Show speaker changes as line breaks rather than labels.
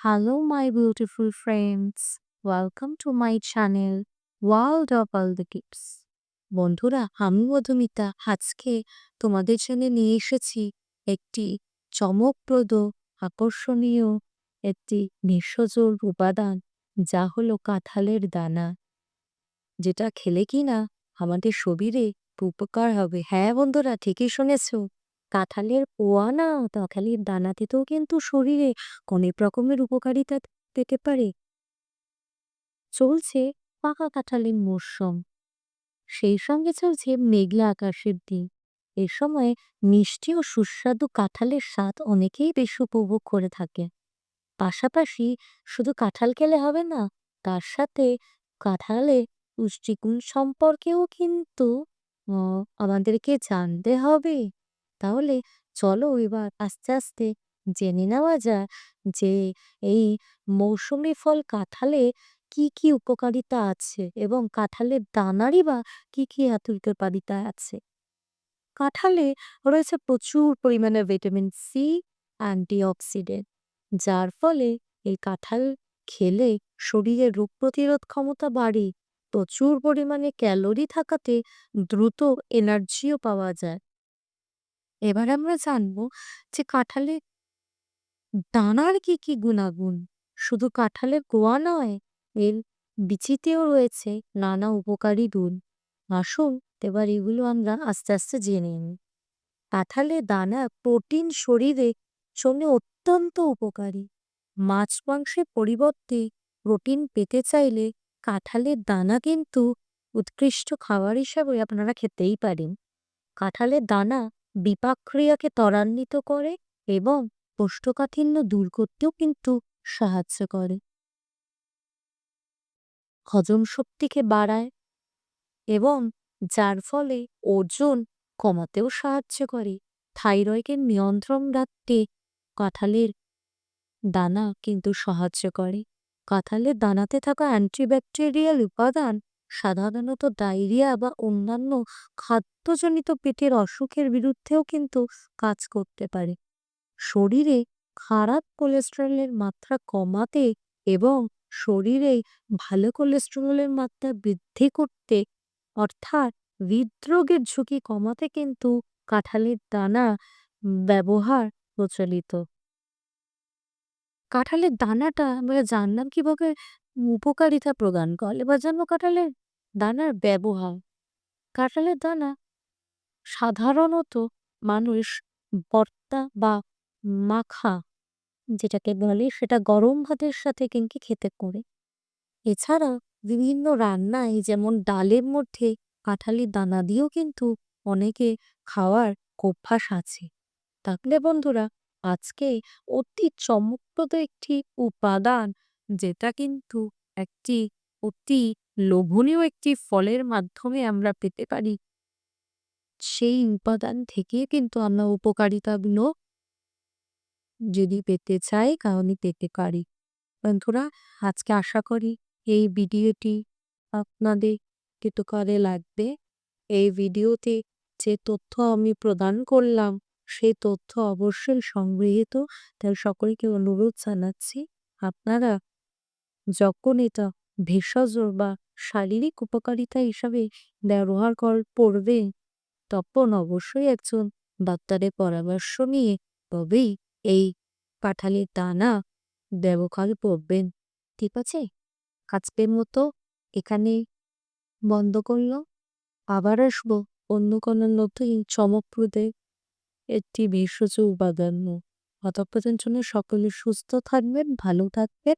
Hello, my beautiful friends. Welcome to my channel, World of All the Gifts. বন্ধুরা আমি মধুমিতা আজকে তোমাদের জন্য নিয়ে এসেছি একটি চমকপ্রদ আকর্ষণীয় একটি ভেষজ উপাদান যা হলো কাঁঠালের দানা যেটা খেলে কিনা আমাদের শরীরে উপকার হবে হ্যাঁ বন্ধুরা ঠিকই শুনেছ কাঁঠালের কোয়া না, কাঁঠালের দানা থেকেও কিন্তু শরীরে অনেক রকমের উপকারিতা পেতে পারে। চলছে পাকা কাঁঠালের মরশুম সেই সঙ্গে চলছে মেঘলা আকাশের দিন। এ সময় মিষ্টি ও সুস্বাদু কাঁঠালের স্বাদ অনেকেই বেশ উপভোগ করে থাকে। পাশাপাশি শুধু কাঁঠাল খেলে হবে না, তার সাথে কাঁঠালের পুষ্টিগুণ সম্পর্কেও কিন্তু আমাদেরকে জানতে হবে। তাহলে চলো এবার আস্তে আস্তে জেনে নেওয়া যায় যে এই মৌসুমী ফল কাঁঠালে কি কি উপকারিতা আছে এবং কাঁঠালের দানারই বা কি কি এত উপকারিতা আছে? কাঁঠালে রয়েছে প্রচুর পরিমাণে ভিটামিন সি, অ্যান্টিঅক্সিডেন্ট, যার ফলে এই কাঁঠাল খেলে শরীরের রোগ প্রতিরোধ ক্ষমতা বাড়ে। প্রচুর পরিমাণে ক্যালোরি থাকাতে দ্রুত এনার্জিও পাওয়া যায়। এবার আমরা জানব যে কাঁঠালে দানার কি কি গুণাগুণ? শুধু কাঁঠালের গোয়া নয়, এর বিচিতেও রয়েছে নানা উপকারী গুণ। আসুন এবার এগুলো আমরা আস্তে আস্তে জেনে নিই। কাঁঠালের দানা প্রোটিন শরীরে জন্য অত্যন্ত উপকারী। মাছ মাংসের পরিবর্তে প্রোটিন পেতে চাইলে কাঁঠালের দানা কিন্তু উৎকৃষ্ট খাবার হিসাবে আপনারা খেতেই পারেন। কাঁঠালের দানা বিপাক ক্রিয়াকে ত্বরান্বিত করে এবং কোষ্ঠকাঠিন্য দূর করতেও কিন্তু সাহায্য করে। হজম শক্তিকে বাড়ায় এবং যার ফলে ওজন কমাতেও সাহায্য করে। থাইরয়েডের নিয়ন্ত্রণ রাখতে কাঁঠালের দানা কিন্তু সাহায্য করে। কাঁঠালের দানাতে থাকা অ্যান্টিব্যাকটেরিয়াল উপাদান সাধারণত ডায়রিয়া বা অন্যান্য খাদ্যজনিত পেটের অসুখের বিরুদ্ধেও কিন্তু কাজ করতে পারে। শরীরে খারাপ কোলেস্টেরলের মাত্রা কমাতে এবং শরীরে ভালো কোলেস্টেরলের মাত্রা বৃদ্ধি করতে, অর্থাৎ হৃদরোগের ঝুঁকি কমাতে কিন্তু কাঁঠালের দানা ব্যবহার প্রচলিত। কাঁঠালের দানাটা আমরা জানলাম কীভাবে উপকারিতা প্রদান করে। এবার জানব কাঁঠালের দানার ব্যবহার। কাঁঠালের দানা সাধারণত মানুষ ভর্তা বা মাখা যেটাকে বলে, সেটা গরম ভাতের সাথে কিন্তু খেতে করে। এছাড়া বিভিন্ন রান্নায় যেমন ডালের মধ্যে কাঁঠালি দানা দিয়েও কিন্তু অনেকে খাওয়ার অভ্যাস আছে। তাহলে বন্ধুরা, আজকে অতি চমকপ্রদ একটি উপাদান যেটা কিন্তু একটি অতি লোভনীয় একটি ফলের মাধ্যমে আমরা পেতে পারি। সেই উপাদান থেকে কিন্তু আমরা উপকারিতাগুলো যদি পেতে চাই, তাহলে পেতে পারি। বন্ধুরা, আজকে আশা করি এই ভিডিওটি আপনাদের কারে লাগবে। এই ভিডিওতে যে তথ্য আমি প্রদান করলাম, সেই তথ্য অবশ্যই সংগৃহীত, তাই সকলকে অনুরোধ জানাচ্ছি, আপনারা যখন এটা ভেষজ বা শারীরিক উপকারিতা হিসাবে ব্যবহার কর, পড়বে, তখন অবশ্যই একজন ডাক্তারের পরামর্শ নিয়ে তবেই এই কাঁঠালের দানা ব্যবহার করবেন। ঠিক আছে? আজকের মতো এখানে বন্ধ করল। আবার আসব অন্য কোনো নতুন চমকপ্রদে একটি ভেষজ উপাদান ততক্ষণ জন্য সকলে সুস্থ থাকবেন, ভালো থাকবেন।